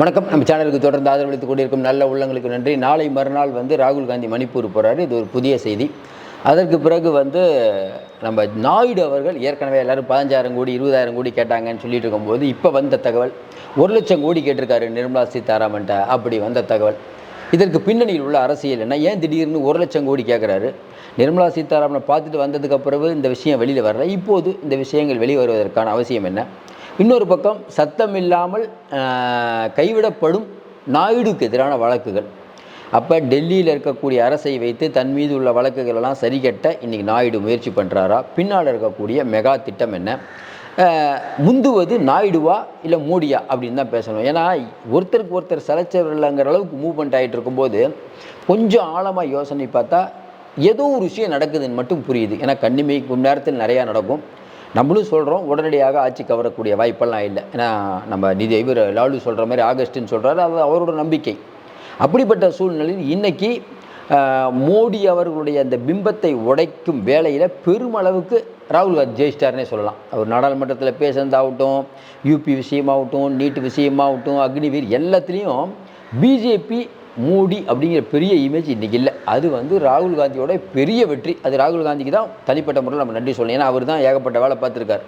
வணக்கம். நம்ம சேனலுக்கு தொடர்ந்து ஆதரவளித்துக் கொண்டிருக்கும் நல்ல உள்ளங்களுக்கு நன்றி. நாளை மறுநாள் வந்து ராகுல் காந்தி மணிப்பூர் போகிறாரு இது ஒரு புதிய செய்தி. அதற்கு பிறகு வந்து நம்ம நாயுடு அவர்கள் ஏற்கனவே எல்லாரும் பதினஞ்சாயிரம் கோடி இருபதாயிரம் கோடி கேட்டாங்கன்னு சொல்லிட்டு இருக்கும்போது இப்போ வந்த தகவல் ஒரு லட்சம் கோடி கேட்டிருக்காரு நிர்மலா சீதாராமன்ட்ட அப்படி வந்த தகவல். இதற்கு பின்னணியில் உள்ள அரசியல் என்ன? ஏன் திடீர்னு ஒரு லட்சம் கோடி கேட்குறாரு நிர்மலா சீதாராமனை பார்த்துட்டு வந்ததுக்கு பிறகு இந்த விஷயம் வெளியில் வரல. இப்போது இந்த விஷயங்கள் வெளியே வருவதற்கான அவசியம் என்ன? இன்னொரு பக்கம் சத்தம் இல்லாமல் கைவிடப்படும் நாயுடுக்கு எதிரான வழக்குகள். அப்போ டெல்லியில் இருக்கக்கூடிய அரசை வைத்து தன் மீது உள்ள வழக்குகள் எல்லாம் சரி கட்ட இன்றைக்கி நாயுடு முயற்சி பண்ணுறாரா பின்னால் இருக்கக்கூடிய மெகா திட்டம் என்ன? முந்துவது நாயுடுவா இல்லை மோடியா அப்படின்னு தான் பேசணும். ஏன்னா ஒருத்தருக்கு ஒருத்தர் சலைச்சவர்கள்ங்கிற அளவுக்கு மூவ்மெண்ட் ஆகிட்டு இருக்கும்போது கொஞ்சம் ஆழமாக யோசனை பார்த்தா ஏதோ ஒரு விஷயம் நடக்குதுன்னு மட்டும் புரியுது. ஏன்னா கண்ணிமைக்கு நேரத்தில் நிறையா நடக்கும். நம்மளும் சொல்கிறோம் உடனடியாக ஆட்சி கவரக்கூடிய வாய்ப்பெல்லாம் இல்லை. ஏன்னா நம்ம நிதி இவர் லாலு சொல்கிற மாதிரி ஆகஸ்ட்டுன்னு சொல்கிறாரு அது அவரோட நம்பிக்கை. அப்படிப்பட்ட சூழ்நிலையில் இன்றைக்கி மோடி அவர்களுடைய அந்த பிம்பத்தை உடைக்கும் வேலையில் பெருமளவுக்கு ராகுல் காந்தி ஜெயிச்சிட்டார்னே சொல்லலாம். அவர் நாடாளுமன்றத்தில் பேசுனதாகட்டும் யூபி விஷயமாகட்டும் நீட் விஷயமாகட்டும் அக்னிவீர் எல்லாத்துலேயும் பிஜேபி மோடி அப்படிங்கிற பெரிய இமேஜ் இன்றைக்கி இல்லை. அது வந்து ராகுல் காந்தியோட பெரிய வெற்றி. அது ராகுல் காந்திக்கு தான் தனிப்பட்ட முறையில் நம்ம நன்றி சொல்லணும். ஏன்னா அவர் தான் ஏகப்பட்ட வேலை பார்த்துருக்காரு.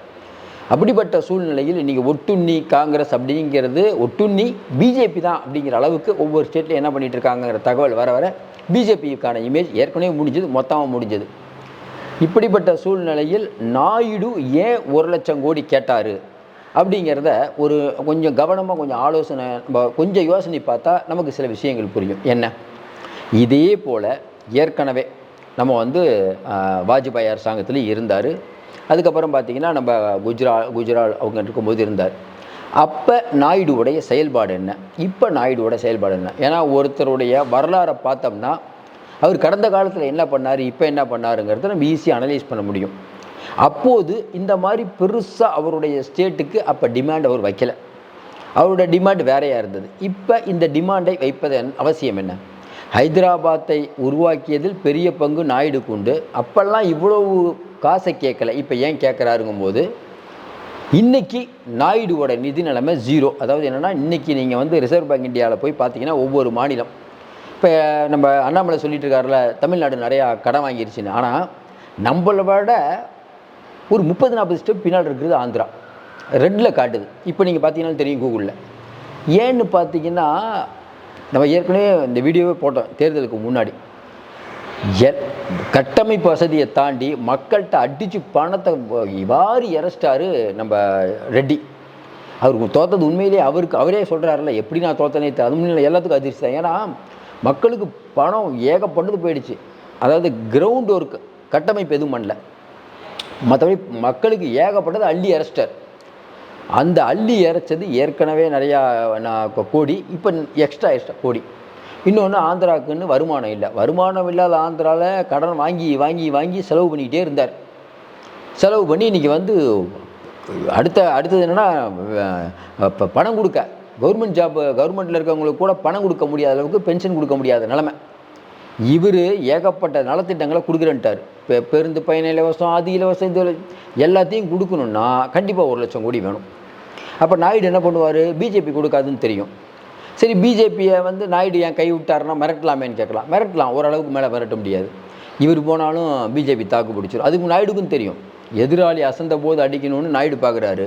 அப்படிப்பட்ட சூழ்நிலையில் இன்றைக்கி ஒட்டுண்ணி காங்கிரஸ் அப்படிங்கிறது ஒட்டுண்ணி பிஜேபி தான் அப்படிங்கிற அளவுக்கு ஒவ்வொரு ஸ்டேட்லையும் என்ன பண்ணிகிட்டு இருக்காங்கங்கிற தகவல் வர வர பிஜேபிக்கான இமேஜ் ஏற்கனவே முடிஞ்சது மொத்தமாக முடிஞ்சது. இப்படிப்பட்ட சூழ்நிலையில் நாயுடு ஏன் ஒரு லட்சம் கோடி கேட்டார்? அப்படிங்கிறத ஒரு கொஞ்சம் கவனமாக கொஞ்சம் ஆலோசனை நம்ம கொஞ்சம் யோசனை பார்த்தா நமக்கு சில விஷயங்கள் புரியும். என்ன? இதே போல் ஏற்கனவே நம்ம வந்து வாஜ்பாய் அரசாங்கத்தில் இருந்தார். அதுக்கப்புறம் பார்த்திங்கன்னா நம்ம குஜ்ரா குஜராத் அவங்க இருக்கும்போது இருந்தார். அப்போ நாயுடுவுடைய செயல்பாடு என்ன? இப்போ நாயுடுவோட செயல்பாடு என்ன? ஏன்னா ஒருத்தருடைய வரலாறை பார்த்தோம்னா அவர் கடந்த காலத்தில் என்ன பண்ணார் இப்போ என்ன பண்ணாருங்கிறத நம்ம ஈஸியாக அனலைஸ் பண்ண முடியும். அப்போது இந்த மாதிரி பெருசாக அவருடைய ஸ்டேட்டுக்கு அப்போ டிமாண்ட் அவர் வைக்கலை. அவரோட டிமாண்ட் வேறையாக இருந்தது. இப்போ இந்த டிமாண்டை வைப்பதன் அவசியம் என்ன? ஹைதராபாத்தை உருவாக்கியதில் பெரிய பங்கு நாயுடுக்கு உண்டு. அப்போல்லாம் இவ்வளவு காசை கேட்கல. இப்போ ஏன் கேட்குறாருங்கும்போது இன்னைக்கு நாயுடுவோட நிதி நிலைமை ஜீரோ அதாவது என்னென்னா இன்றைக்கி நீங்கள் வந்து ரிசர்வ் பேங்க் இந்தியாவில் போய் பார்த்தீங்கன்னா ஒவ்வொரு மாநிலம். இப்போ நம்ம அண்ணாமலை சொல்லிட்டு இருக்காருல தமிழ்நாடு நிறையா கடன் வாங்கிருச்சுன்னு. ஆனால் நம்மளை விட ஒரு முப்பது நாற்பது ஸ்டெப் பின்னாடி இருக்கிறது ஆந்திரா. ரெட்டில் காட்டுது. இப்போ நீங்கள் பார்த்தீங்கன்னா தெரியும் கூகுளில் ஏன்னு பார்த்தீங்கன்னா நம்ம ஏற்கனவே இந்த வீடியோவே போட்டோம் தேர்தலுக்கு முன்னாடி. கட்டமைப்பு வசதியை தாண்டி மக்கள்கிட்ட அடித்து பணத்தை இவ்வாறு இறச்சிட்டாரு நம்ம ரெட்டி. அவருக்கு தோத்தது உண்மையிலேயே அவருக்கு அவரே சொல்கிறாருல எப்படி நான் தோத்தனே அது உண்மையில எல்லாத்துக்கும் அதிர்ச்சி தான். ஏன்னா மக்களுக்கு பணம் ஏகப்பட்டது போயிடுச்சு. அதாவது கிரவுண்ட் ஒர்க் கட்டமைப்பு எதுவும் பண்ணல. மற்றபடி மக்களுக்கு ஏகப்பட்டது அள்ளி இறச்சிட்டார் அந்த அள்ளி இறைச்சது ஏற்கனவே நிறையா நான் கோடி இப்போ எக்ஸ்ட்ரா எக்ஸ்ட்ரா கோடி. இன்னொன்று ஆந்திராவுக்குன்னு வருமானம் இல்லை. வருமானம் இல்லாத ஆந்திராவில் கடன் வாங்கி வாங்கி வாங்கி செலவு பண்ணிக்கிட்டே இருந்தார். செலவு பண்ணி இன்றைக்கி வந்து அடுத்த அடுத்தது என்னென்னா இப்போ பணம் கொடுக்க. கவர்மெண்ட் ஜாப் கவர்மெண்ட்டில் இருக்கவங்களுக்கு கூட பணம் கொடுக்க முடியாத அளவுக்கு பென்ஷன் கொடுக்க முடியாத நிலமை. இவர் ஏகப்பட்ட நலத்திட்டங்களை கொடுக்குறேன்ட்டார். பேருந்து பயண இலவசம் அது இலவசம் இது எல்லாத்தையும் கொடுக்கணுன்னா கண்டிப்பாக ஒரு லட்சம் கோடி வேணும். அப்போ நாயுடு என்ன பண்ணுவார்? பிஜேபி கொடுக்காதுன்னு தெரியும். சரி பிஜேபியை வந்து நாயுடு ஏன் கை விட்டாருன்னா மிரட்டலாமேன்னு கேட்கலாம். மிரட்டலாம். ஓரளவுக்கு மேலே மிரட்ட முடியாது. இவர் போனாலும் பிஜேபி தாக்கு பிடிச்சிடும் அதுக்கு நாயுடுக்கும் தெரியும். எதிராளி அசந்த போது அடிக்கணும்னு நாயுடு பார்க்குறாரு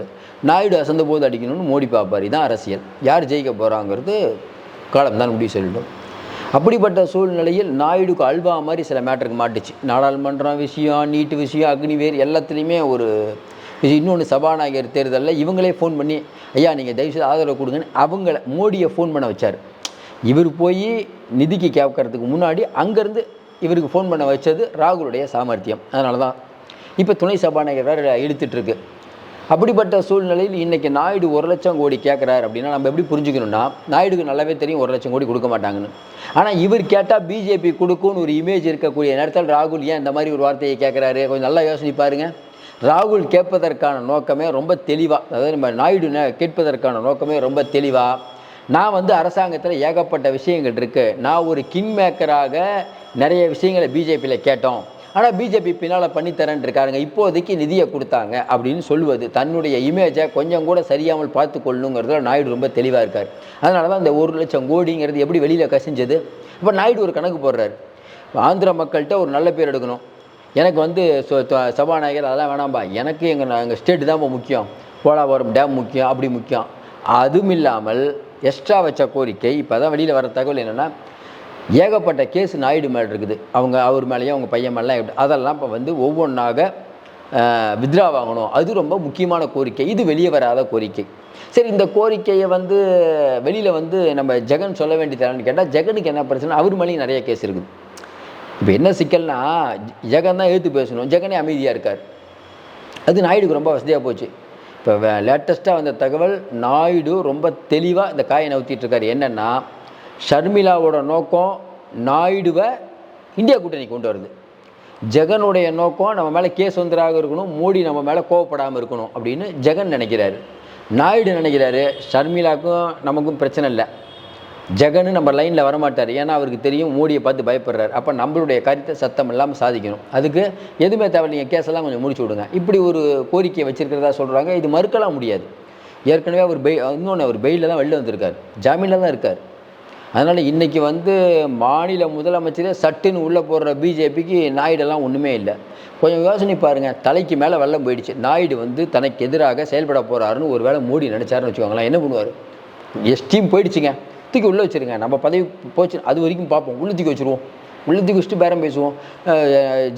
நாயுடு அசந்த போது அடிக்கணும்னு மோடி பார்ப்பார் இதான் அரசியல். யார் ஜெயிக்க போகிறாங்கிறது காலம் தான் முடிவு சொல்லிடும் அப்படிப்பட்ட சூழ்நிலையில் நாயுடுக்கு அல்வா மாதிரி சில மேட்டருக்கு மாட்டுச்சு. நாடாளுமன்றம் விஷயம் நீட்டு விஷயம் அக்னிவேர் எல்லாத்துலேயுமே ஒரு விஷயம். இன்னொன்று சபாநாயகர் தேர்தலில் இவங்களே ஃபோன் பண்ணி ஐயா நீங்கள் தயவுசெய்து ஆதரவு கொடுங்கன்னு அவங்கள மோடியை ஃபோன் பண்ண வச்சார். இவர் போய் நிதிக்கு கேட்கறதுக்கு முன்னாடி அங்கேருந்து இவருக்கு ஃபோன் பண்ண வச்சது ராகுலுடைய சாமர்த்தியம். அதனால தான் இப்போ துணை சபாநாயகர் வேறு இழுத்துட்ருக்கு அப்படிப்பட்ட சூழ்நிலையில் இன்றைக்கி நாயுடு ஒரு லட்சம் கோடி கேட்குறாரு அப்படின்னா நம்ம எப்படி புரிஞ்சுக்கணும்னா நாயுடுக்கு நல்லாவே தெரியும் ஒரு லட்சம் கோடி கொடுக்க மாட்டாங்கன்னு. ஆனால் இவர் கேட்டால் பிஜேபி கொடுக்கும்னு ஒரு இமேஜ் இருக்கக்கூடிய நேரத்தில் ராகுல் ஏன் இந்த மாதிரி ஒரு வார்த்தையை கேட்குறாரு கொஞ்சம் நல்லா யோசனை பாருங்கள் ராகுல் கேட்பதற்கான நோக்கமே ரொம்ப தெளிவாக அதாவது நம்ம நாயுடு கேட்பதற்கான நோக்கமே ரொம்ப தெளிவாக நான் வந்து அரசாங்கத்தில் ஏகப்பட்ட விஷயங்கள் இருக்குது நான் ஒரு கிங் மேக்கராக நிறைய விஷயங்களை பிஜேபியில் கேட்டோம். ஆனால் பிஜேபி பின்னால் பண்ணித்தரேன் இருக்காருங்க. இப்போதைக்கு நிதியை கொடுத்தாங்க அப்படின்னு சொல்லுவது தன்னுடைய இமேஜை கொஞ்சம் கூட சரியாமல் பார்த்து கொள்ளணுங்கிறதுல நாயுடு ரொம்ப தெளிவாக இருக்கார். அதனால தான் இந்த ஒரு லட்சம் கோடிங்கிறது எப்படி வெளியில் கசிஞ்சது? இப்போ நாயுடு ஒரு கணக்கு போடுறாரு. ஆந்திர மக்கள்கிட்ட ஒரு நல்ல பேர் எடுக்கணும். எனக்கு வந்து சபாநாயகர் அதெல்லாம் வேணாம்பா. எனக்கு எங்கள் எங்கள் ஸ்டேட்டு தான் முக்கியம். போலாபுரம் டேம் முக்கியம் அப்படி முக்கியம். அதுவும் இல்லாமல் எக்ஸ்ட்ரா வச்ச கோரிக்கை இப்போ தான் வெளியில் வர தகவல் என்னென்னா ஏகப்பட்ட கேஸ் நாயுடு மேலே இருக்குது. அவங்க அவர் மேலேயும் அவங்க பையன் மேலாம் அதெல்லாம் இப்போ வந்து ஒவ்வொன்றாக வித்ரா வாங்கணும். அது ரொம்ப முக்கியமான கோரிக்கை. இது வெளியே வராத கோரிக்கை. சரி இந்த கோரிக்கையை வந்து வெளியில் வந்து நம்ம ஜெகன் சொல்ல வேண்டியதானு கேட்டால் ஜெகனுக்கு என்ன பிரச்சனை? அவர் மேலேயும் நிறைய கேஸ் இருக்குது. இப்போ என்ன சிக்கல்னா ஜெகன் தான் எழுத்து பேசணும். ஜெகனே அமைதியாக இருக்கார். அது நாயுடுக்கு ரொம்ப வசதியாக போச்சு. இப்போ லேட்டஸ்ட்டாக வந்த தகவல் நாயுடு ரொம்ப தெளிவாக இந்த காயை நவுத்திட்டு இருக்காரு. என்னென்னா ஷர்மிளாவோட நோக்கம் நாயுடுவை இந்தியா கூட்டணி கொண்டு வருது ஜெகனுடைய நோக்கம் நம்ம மேலே கேஸ் வந்தராக இருக்கணும் மோடி நம்ம மேலே கோவப்படாமல் இருக்கணும் அப்படின்னு ஜெகன் நினைக்கிறாரு. நாயுடு நினைக்கிறாரு ஷர்மிளாக்கும் நமக்கும் பிரச்சனை இல்லை. ஜெகன் நம்ம லைனில் வரமாட்டார். ஏன்னா அவருக்கு தெரியும் மோடியை பார்த்து பயப்படுறாரு. அப்போ நம்மளுடைய கருத்தை சத்தம் இல்லாமல் சாதிக்கணும். அதுக்கு எதுவுமே தேவை நீங்கள் கேஸெல்லாம் கொஞ்சம் முடிச்சு விடுங்க. இப்படி ஒரு கோரிக்கையை வச்சுருக்கிறதா சொல்கிறாங்க இது மறுக்கலாம் முடியாது. ஏற்கனவே அவர் பெய் இன்னொன்று அவர் பெயிலில் தான் வெளில வந்திருக்கார். ஜாமீனில் தான் இருக்கார். அதனால் இன்றைக்கி வந்து மாநில முதலமைச்சரே சட்டுன்னு உள்ளே போடுற பிஜேபிக்கு நாயுடெல்லாம் ஒன்றுமே இல்லை. கொஞ்சம் யோசனை பாருங்கள் தலைக்கு மேலே வெள்ளம் போயிடுச்சு. நாயுடு வந்து தனக்கு எதிராக செயல்பட போகிறாருன்னு ஒரு வேளை மோடி நினச்சாருன்னு வச்சுக்கோங்களேன். என்ன பண்ணுவார்? எஸ்டீம் போயிடுச்சுங்க. தூக்கி உள்ளே வச்சுருங்க. நம்ம பதவி போச்சு அது வரைக்கும் பார்ப்போம். உள்ளே தூக்கி வச்சுருவோம். உள்ளே தூக்கி வச்சுட்டு பேரம் பேசுவோம்.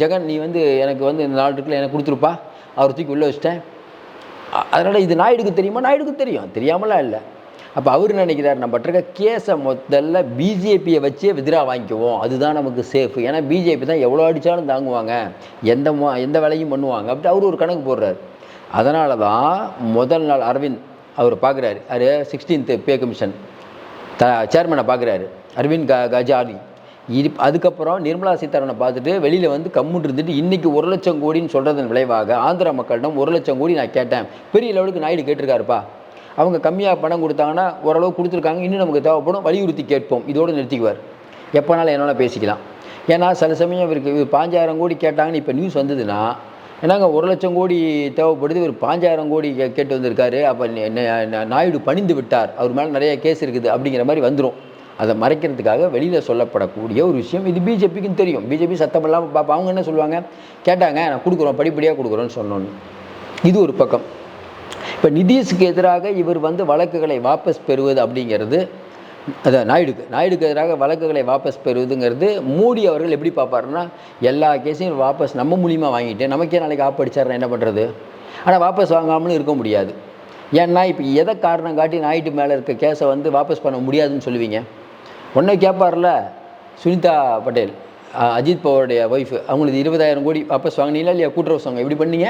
ஜெகன் நீ வந்து எனக்கு வந்து இந்த நாலு இருக்குல்ல எனக்கு கொடுத்துருப்பா. அவர் தூக்கி உள்ளே வச்சிட்டேன். அதனால் இது நாயுடுக்கு தெரியுமா? நாயுடுக்கு தெரியும். தெரியாமலாம் இல்லை. அப்போ அவர் நினைக்கிறார் நம்ம இருக்க கேஸை முதல்ல பிஜேபியை வச்சே விதிரா வாங்கிக்குவோம். அதுதான் நமக்கு சேஃப் ஏன்னா பிஜேபி தான் எவ்வளோ அடித்தாலும் தாங்குவாங்க. எந்த எந்த வேலையும் பண்ணுவாங்க. அப்படி அவர் ஒரு கணக்கு போடுறாரு. அதனால தான் முதல் நாள் அரவிந்த் அவர் பார்க்குறாரு அது சிக்ஸ்டீன்த்து பே கமிஷன் த சேர்மனை பார்க்குறாரு அரவிந்த் க கஜாரி இது அதுக்கப்புறம் நிர்மலா சீதாராமனை பார்த்துட்டு வெளியில் வந்து கம்முன்னு இருந்துட்டு இன்றைக்கி ஒரு லட்சம் கோடின்னு சொல்கிறதன் விளைவாக ஆந்திரா மக்களிடம் ஒரு லட்சம் கோடி நான் கேட்டேன். பெரிய லெவலுக்கு நாயுடு கேட்டிருக்காருப்பா. அவங்க கம்மியாக பணம் கொடுத்தாங்கன்னா ஓரளவு கொடுத்துருக்காங்க. இன்னும் நமக்கு தேவைப்படும். வலியுறுத்தி கேட்போம். இதோடு நிறுத்திக்குவார். எப்போனாலும் என்னால் பேசிக்கலாம். ஏன்னா சில சமயம் இவருக்கு பாஞ்சாயிரம் கோடி கேட்டாங்கன்னு இப்போ நியூஸ் வந்ததுன்னா என்னங்க ஒரு லட்சம் கோடி தேவைப்படுது? இவர் பாஞ்சாயிரம் கோடி கே கேட்டு வந்திருக்காரு. அப்போ நாயுடு பணிந்து விட்டார். அவர் மேலே நிறைய கேஸ் இருக்குது அப்படிங்கிற மாதிரி வந்துடும் அதை மறைக்கிறதுக்காக வெளியில் சொல்லப்படக்கூடிய ஒரு விஷயம். இது பிஜேபிக்கும் தெரியும். பிஜேபி சத்தம் இல்லாமல் பார்ப்போம் அவங்க என்ன சொல்லுவாங்க? கேட்டாங்க நான் கொடுக்குறோம். படிப்படியாக கொடுக்குறோன்னு சொன்னோன்னு. இது ஒரு பக்கம். இப்போ நிதிஷுக்கு எதிராக இவர் வந்து வழக்குகளை வாபஸ் பெறுவது அப்படிங்கிறது அதான் நாயுடுக்கு நாயுடுக்கு எதிராக வழக்குகளை வாபஸ் பெறுவதுங்கிறது மோடி அவர்கள் எப்படி பார்ப்பாருன்னா எல்லா கேஸையும் வாபஸ் நம்ம மூலியமாக வாங்கிட்டு நமக்கே நாளைக்கு ஆப்படிச்சாருன்னா என்ன பண்ணுறது ஆனால் வாபஸ் வாங்காமலும் இருக்க முடியாது. ஏன்னா இப்போ எதை காரணம் காட்டி நாயுடு மேலே இருக்க கேஸை வந்து வாபஸ் பண்ண முடியாதுன்னு சொல்லுவீங்க? ஒன்றே கேட்பார்ல சுனிதா பட்டேல் அஜித் பவருடைய ஒய்ஃபு அவங்களுக்கு இருபதாயிரம் கோடி வாபஸ் வாங்கினீங்களா இல்லையா? கூட்டுறவு சங்கம் எப்படி பண்ணீங்க?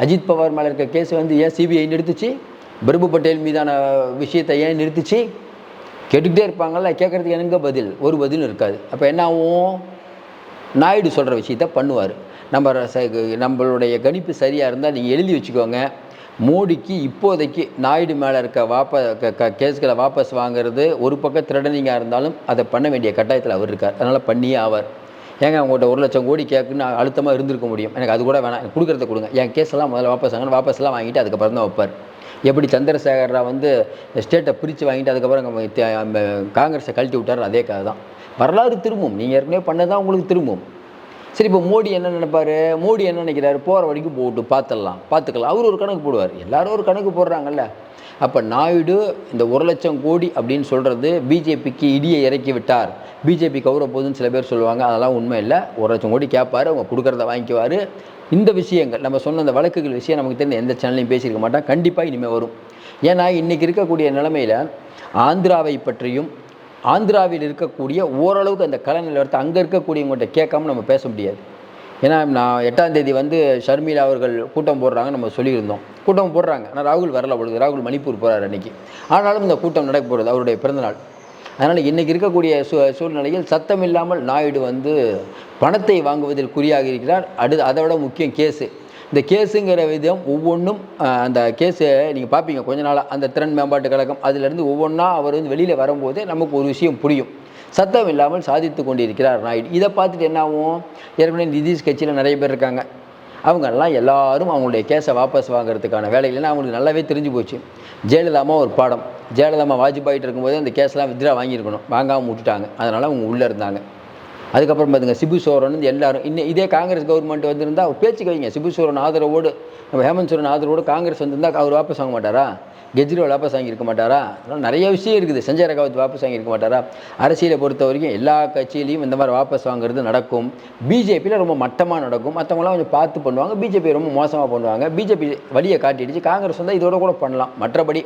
அஜித் பவார் மேலே இருக்க கேஸ் வந்து ஏன் சிபிஐ நிறுத்துச்சு? பிரபு பட்டேல் மீதான விஷயத்தை ஏன் நிறுத்துச்சு? கேட்டுக்கிட்டே இருப்பாங்கல்ல கேட்குறதுக்கு எனக்கு பதில். ஒரு பதிலும் இருக்காது. அப்போ என்ன ஆகும்? நாயுடு சொல்கிற விஷயத்த பண்ணுவார். நம்ம நம்மளுடைய கணிப்பு சரியாக இருந்தால் நீங்கள் எழுதி வச்சுக்கோங்க. மோடிக்கு இப்போதைக்கு நாயுடு மேலே இருக்க வாப்ப க க கேஸ்களை வாபஸ் வாங்குறது ஒரு பக்கம் திருடனிங்காக இருந்தாலும் அதை பண்ண வேண்டிய கட்டாயத்தில் அவர் இருக்கார். அதனால் பண்ணியே ஆவார். ஏங்க உங்கள்கிட்ட ஒரு லட்சம் கோடி கேட்குன்னு அழுத்தமாக இருந்திருக்க முடியும். எனக்கு அது கூட வேணாம். எனக்கு கொடுக்குறத கொடுங்க. என் கேஸ் எல்லாம் முதல்ல வாபஸ் வாங்கணும் வாபஸ் வாங்கிட்டு அதுக்கப்புறம் தான் வைப்பார். எப்படி சந்திரசேகர் ராவ் வந்து ஸ்டேட்டை பிரித்து வாங்கிட்டு அதுக்கப்புறம் காங்கிரஸை கழட்டி விட்டார் அதே கதை தான். வரலாறு திரும்பும். நீங்கள் ஏற்கனவே பண்ணதான் உங்களுக்கு திரும்பும். சரி இப்போ மோடி என்ன நினைப்பார்? மோடி என்ன நினைக்கிறாரு? போகிற வரைக்கும் போட்டு பார்த்துடலாம். பார்த்துக்கலாம். அவர் ஒரு கணக்கு போடுவார். எல்லாரும் ஒரு கணக்கு போடுறாங்கல்ல. அப்போ நாயுடு இந்த ஒரு லட்சம் கோடி அப்படின்னு சொல்கிறது பிஜேபிக்கு இடியை இறக்கி விட்டார். பிஜேபி கௌரவ போகுதுன்னு சில பேர் சொல்லுவாங்க. அதெல்லாம் உண்மை இல்லை. ஒரு லட்சம் கோடி கேட்பார் அவங்க கொடுக்குறத வாங்கிக்குவார். இந்த விஷயங்கள் நம்ம சொன்ன அந்த வழக்குகள் விஷயம் நமக்கு தெரிஞ்ச எந்த சேனல்லையும் பேசியிருக்க மாட்டோம் கண்டிப்பாக இனிமேல் வரும். ஏன்னா இன்றைக்கி இருக்கக்கூடிய நிலமையில் ஆந்திராவை பற்றியும் ஆந்திராவில் இருக்கக்கூடிய ஓரளவுக்கு அந்த கலை நிலவரத்தை அங்கே இருக்கக்கூடியவங்கள்ட்ட கேட்காம நம்ம பேச முடியாது. ஏன்னா நான் எட்டாம் தேதி வந்து ஷர்மிளா அவர்கள் கூட்டம் போடுறாங்க நம்ம சொல்லியிருந்தோம். கூட்டம் போடுறாங்க. ஆனால் ராகுல் வரல பொழுது. ராகுல் மணிப்பூர் போகிறார் அன்றைக்கி ஆனாலும் இந்த கூட்டம் நடக்க போகிறது அவருடைய பிறந்தநாள். அதனால் இன்றைக்கி இருக்கக்கூடிய சூ சூழ்நிலையில் சத்தம் இல்லாமல் நாயுடு வந்து பணத்தை வாங்குவதில் குறியாக இருக்கிறார். அடு அதை விட முக்கியம் கேஸு. இந்த கேஸுங்கிற விதம் ஒவ்வொன்றும் அந்த கேஸை நீங்கள் பார்ப்பீங்க. கொஞ்ச நாளாக அந்த திறன் மேம்பாட்டு கழகம் அதுலேருந்து ஒவ்வொன்றா அவர் வந்து வெளியில் வரும்போது நமக்கு ஒரு விஷயம் புரியும். சத்தம் இல்லாமல் சாதித்து கொண்டிருக்கிறார் நாயுடு. இதை பார்த்துட்டு என்ன ஆகும்? ஏற்கனவே நிதிஷ் கட்சியில் நிறைய பேர் இருக்காங்க. அவங்கெல்லாம் எல்லாரும் அவங்களுடைய கேஸை வாபஸ் வாங்குறதுக்கான வேலைகள்லாம் அவங்களுக்கு நல்லாவே தெரிஞ்சு போச்சு. ஜெயலலிதாமா ஒரு பாடம். ஜெயலலிதாமா வாஜ்பாயிட்டு இருக்கும்போது அந்த கேஸ்லாம் வித்ரா வாங்கியிருக்கணும். வாங்காமல் விட்டுட்டாங்க. அதனால் அவங்க உள்ளே இருந்தாங்க. அதுக்கப்புறம் பார்த்துங்க சிபு சோரன் வந்து எல்லாரும். இன்னும் இதே காங்கிரஸ் கவர்மெண்ட் வந்திருந்தால் அவர் பேச்சுக்கு வைங்க. சிபு சோரன் ஆதரவோடு நம்ம ஹேமந்த் சோரன் ஆதரவோடு காங்கிரஸ் வந்திருந்தால் அவர் வாபஸ் வாங்க மாட்டாரா? கெஜ்ரிவால் வாபஸ் வாங்கியிருக்க மாட்டாரா? அதனால் நிறைய விஷயம் இருக்குது. சஞ்சய் ரகாவத் வாபஸ் வாங்கியிருக்க மாட்டாரா? அரசியலை பொறுத்த வரைக்கும் எல்லா கட்சியிலையும் இந்த மாதிரி வாபஸ் வாங்குறது நடக்கும். பிஜேபியில் ரொம்ப மட்டமாக நடக்கும். மற்றவங்களாம் கொஞ்சம் பார்த்து பண்ணுவாங்க. பிஜேபி ரொம்ப மோசமாக பண்ணுவாங்க. பிஜேபி வழியை காட்டிடுச்சு. காங்கிரஸ் வந்தால் இதோட கூட பண்ணலாம். மற்றபடி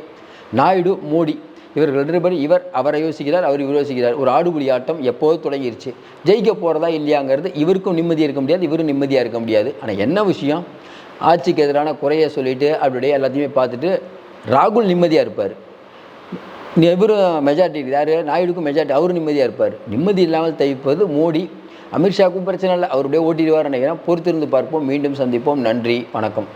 நாயுடு மோடி இவர்கள் ரெண்டு பேரும் இவர் அவரை யோசிக்கிறார் அவர் இவர் யோசிக்கிறார். ஒரு ஆடுபுலி ஆட்டம் எப்போது தொடங்கிருச்சு? ஜெயிக்க போகிறதா இல்லையாங்கிறது இவருக்கும் நிம்மதியாக இருக்க முடியாது இவரும் நிம்மதியாக இருக்க முடியாது. ஆனால் என்ன விஷயம்? ஆட்சிக்கு எதிரான குறைய சொல்லிட்டு அப்படியே எல்லாத்தையுமே பார்த்துட்டு ராகுல் நிம்மதியாக இருப்பார். இவரும் மெஜாரிட்டி யார்? நாயுடுக்கும் மெஜாரிட்டி அவரும் நிம்மதியாக இருப்பார். நிம்மதி இல்லாமல் தவிப்பது மோடி. அமித்ஷாவுக்கும் பிரச்சனை இல்லை அவருடைய ஓட்டிடுவார் நினைக்கிறேன். பொறுத்திருந்து பார்ப்போம் மீண்டும் சந்திப்போம். நன்றி வணக்கம்.